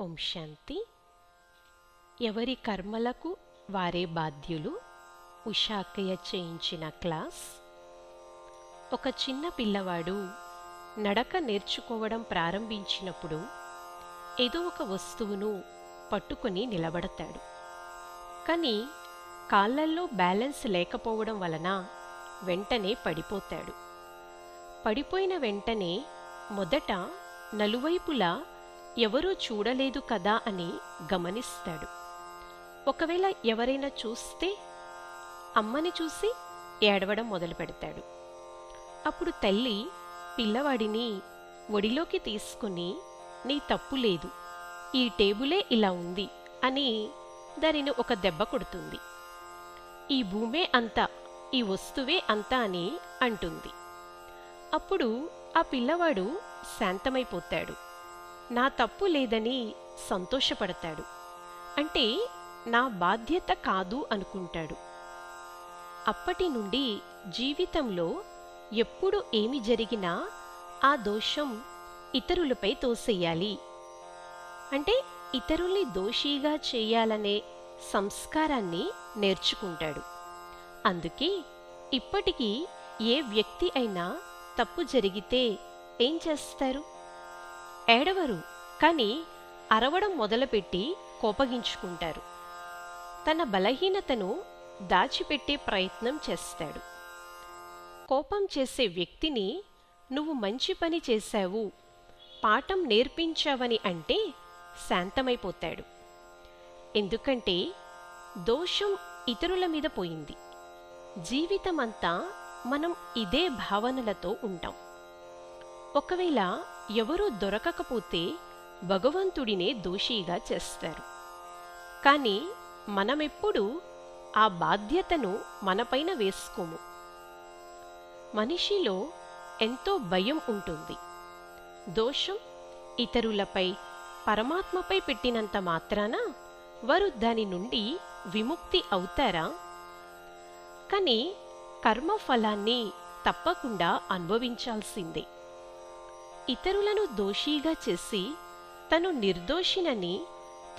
ఓం శాంతి. ఎవరి కర్మలకు వారే బాధ్యులు? ఉషాకయ్య చేయించిన క్లాస్. ఒక చిన్న పిల్లవాడు నడక నేర్చుకోవడం ప్రారంభించినప్పుడు ఏదో ఒక వస్తువును పట్టుకొని నిలబడతాడు. కానీ కాళ్ళల్లో బ్యాలెన్స్ లేకపోవడం వలన వెంటనే పడిపోతాడు. పడిపోయిన వెంటనే మొదట నలువైపులా ఎవరూ చూడలేదు కదా అని గమనిస్తాడు. ఒకవేళ ఎవరైనా చూస్తే అమ్మని చూసి ఏడవడం మొదలు పెడతాడు. అప్పుడు తల్లి పిల్లవాడిని ఒడిలోకి తీసుకుని నీ తప్పు లేదు ఈ టేబులే ఇలా ఉంది అని దానిని ఒక దెబ్బ కొడుతుంది. ఈ భూమే అంతా ఈ వస్తువే అంతా అని అంటుంది. అప్పుడు ఆ పిల్లవాడు శాంతమైపోతాడు. నా తప్పు లేదని సంతోషపడతాడు. అంటే నా బాధ్యత కాదు అనుకుంటాడు. అప్పటి నుండి జీవితంలో ఎప్పుడు ఏమి జరిగినా ఆ దోషం ఇతరులపై తోసేయాలి. అంటే ఇతరుల్ని దోషిగా చేయాలనే సంస్కారాన్ని నేర్చుకుంటాడు. అందుకే ఇప్పటికీ ఏ వ్యక్తి అయినా తప్పు జరిగితే ఏం చేస్తారు? ఏడవరు కానీ అరవడం మొదలుపెట్టి కోపగించుకుంటారు. తన బలహీనతను దాచిపెట్టే ప్రయత్నం చేస్తాడు. కోపం చేసే వ్యక్తిని నువ్వు మంచి పని చేశావు పాఠం నేర్పించావని అంటే శాంతమైపోతాడు. ఎందుకంటే దోషం ఇతరుల మీద పోయింది. జీవితమంతా మనం ఇదే భావనలతో ఉంటాం. ఒకవేళ ఎవరూ దొరకకపోతే భగవంతుడినే దోషిగా చేస్తారు. కానీ మనమెప్పుడు ఆ బాధ్యతను మనపైన వేసుకోము. మనిషిలో ఎంతో భయం ఉంటుంది. దోషం ఇతరులపై పరమాత్మపై పెట్టినంత మాత్రాన వారు దాని నుండి విముక్తి అవుతారా? కానీ కర్మఫలాన్ని తప్పకుండా అనుభవించాల్సిందే. ఇతరులను దోషిగా చేసి తను నిర్దోషినని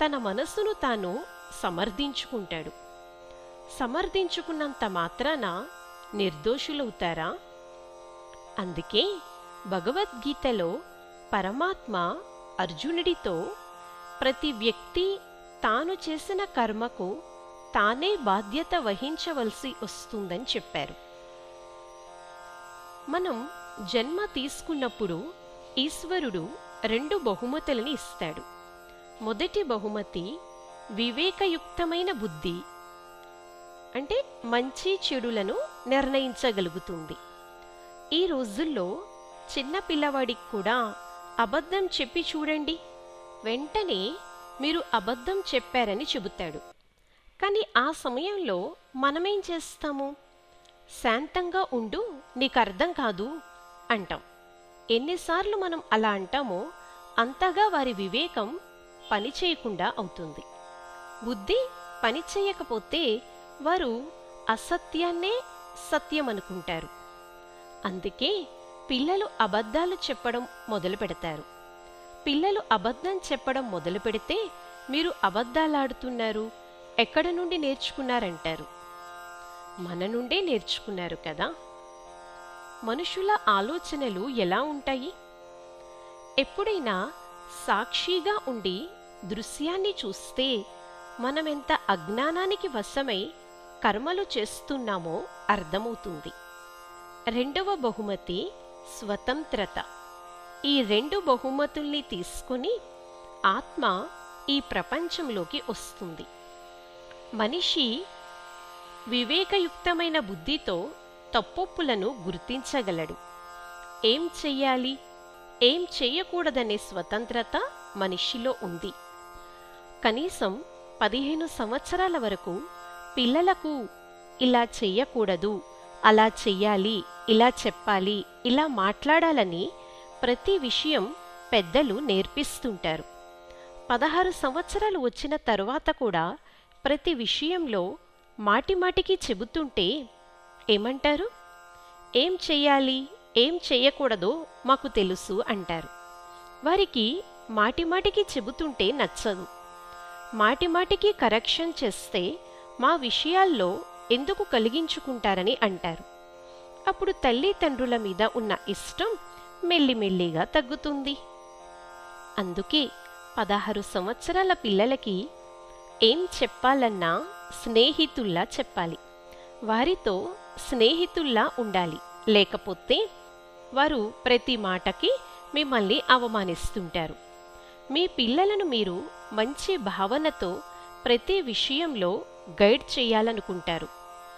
తన మనసును తాను సమర్థించుకుంటాడు. సమర్థించుకున్నంత మాత్రాన నిర్దోషులవుతారా? అందుకే భగవద్గీతలో పరమాత్మ అర్జునుడితో ప్రతి వ్యక్తి తాను చేసిన కర్మకు తానే బాధ్యత వహించవలసి వస్తుందని చెప్పారు. మనం జన్మ తీసుకున్నప్పుడు ఈశ్వరుడు రెండు బహుమతులని ఇస్తాడు. మొదటి బహుమతి వివేకయుక్తమైన బుద్ధి అంటే మంచి చెడులను నిర్ణయించగలుగుతుంది. ఈ రోజుల్లో చిన్న పిల్లవాడికి కూడా అబద్ధం చెప్పి చూడండి. వెంటనే మీరు అబద్ధం చెప్పారని చెబుతాడు. కానీ ఆ సమయంలో మనమేం చేస్తాము? శాంతంగా ఉండు నీకు అర్థం కాదు అంటాం. ఎన్నిసార్లు మనం అలా అంటామో అంతగా వారి వివేకం పనిచేయకుండా అవుతుంది. బుద్ధి పనిచేయకపోతే వారు అసత్యాన్నే సత్యం అనుకుంటారు. అందుకే పిల్లలు అబద్ధాలు చెప్పడం మొదలు పెడతారు. పిల్లలు అబద్ధం చెప్పడం మొదలు పెడితే మీరు అబద్ధాలాడుతున్నారు ఎక్కడ నుండి నేర్చుకున్నారంటారు? మన నుండే నేర్చుకున్నారు కదా? మనుషుల ఆలోచనలు ఎలా ఉంటాయి? ఎప్పుడైనా సాక్షిగా ఉండి దృశ్యాన్ని చూస్తే మనమెంత అజ్ఞానానికి వశమై కర్మలు చేస్తున్నామో అర్థమవుతుంది. రెండవ బహుమతి స్వతంత్రత. ఈ రెండు బహుమతుల్ని తీసుకుని ఆత్మ ఈ ప్రపంచంలోకి వస్తుంది. మనిషి వివేకయుక్తమైన బుద్ధితో తప్పొప్పులను గుర్తించగలడు. ఏం చెయ్యాలి? ఏం చెయ్యకూడదనే స్వతంత్రత మనిషిలో ఉంది. కనీసం పదిహేను సంవత్సరాల వరకు పిల్లలకు ఇలా చెయ్యకూడదు అలా చెయ్యాలి ఇలా చెప్పాలి ఇలా మాట్లాడాలని ప్రతి విషయం పెద్దలు నేర్పిస్తుంటారు. పదహారు సంవత్సరాలు వచ్చిన తరువాత కూడా ప్రతి విషయంలో మాటిమాటికి చెబుతుంటే ఏమంటారు? ఏం చెయ్యాలి? ఏం చెయ్యకూడదో మాకు తెలుసు అంటారు. వారికి మాటిమాటికి చెబుతుంటే నచ్చదు. మాటిమాటికి కరెక్షన్ చేస్తే మా విషయాల్లో ఎందుకు కలిగించుకుంటారని అంటారు. అప్పుడు తల్లిదండ్రుల మీద ఉన్న ఇష్టం మెల్లిమెల్లిగా తగ్గుతుంది. అందుకే పదహారు సంవత్సరాల పిల్లలకి ఏం చెప్పాలన్నా స్నేహితుల్లా చెప్పాలి. వారితో స్నేహితుల్లా ఉండాలి. లేకపోతే వారు ప్రతి మాటకి మిమ్మల్ని అవమానిస్తుంటారు. మీ పిల్లలను మీరు మంచి భావనతో ప్రతి విషయంలో గైడ్ చేయాలనుకుంటారు.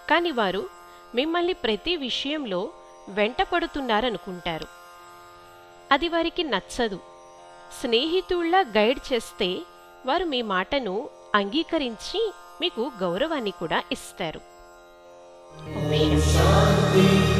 కానీ వారు మిమ్మల్ని ప్రతి విషయంలో వెంటపడుతున్నారనుకుంటారు. అది వారికి నచ్చదు. స్నేహితుళ్ళ గైడ్ చేస్తే వారు మీ మాటను అంగీకరించి మీకు గౌరవాన్ని కూడా ఇస్తారు. 嗡班扎。